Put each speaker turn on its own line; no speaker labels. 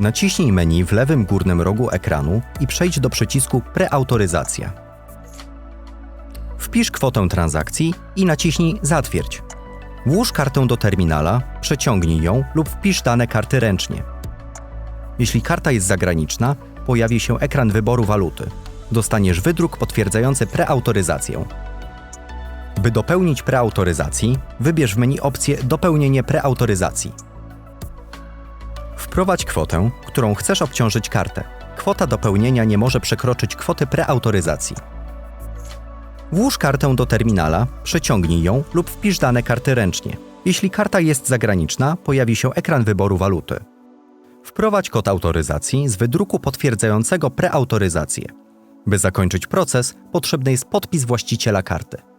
Naciśnij menu w lewym górnym rogu ekranu i przejdź do przycisku Preautoryzacja. Wpisz kwotę transakcji i naciśnij Zatwierdź. Włóż kartę do terminala, przeciągnij ją lub wpisz dane karty ręcznie. Jeśli karta jest zagraniczna, pojawi się ekran wyboru waluty. Dostaniesz wydruk potwierdzający preautoryzację. By dopełnić preautoryzacji, wybierz w menu opcję Dopełnienie preautoryzacji. Wprowadź kwotę, którą chcesz obciążyć kartę. Kwota dopełnienia nie może przekroczyć kwoty preautoryzacji. Włóż kartę do terminala, przeciągnij ją lub wpisz dane karty ręcznie. Jeśli karta jest zagraniczna, pojawi się ekran wyboru waluty. Wprowadź kod autoryzacji z wydruku potwierdzającego preautoryzację. By zakończyć proces, potrzebny jest podpis właściciela karty.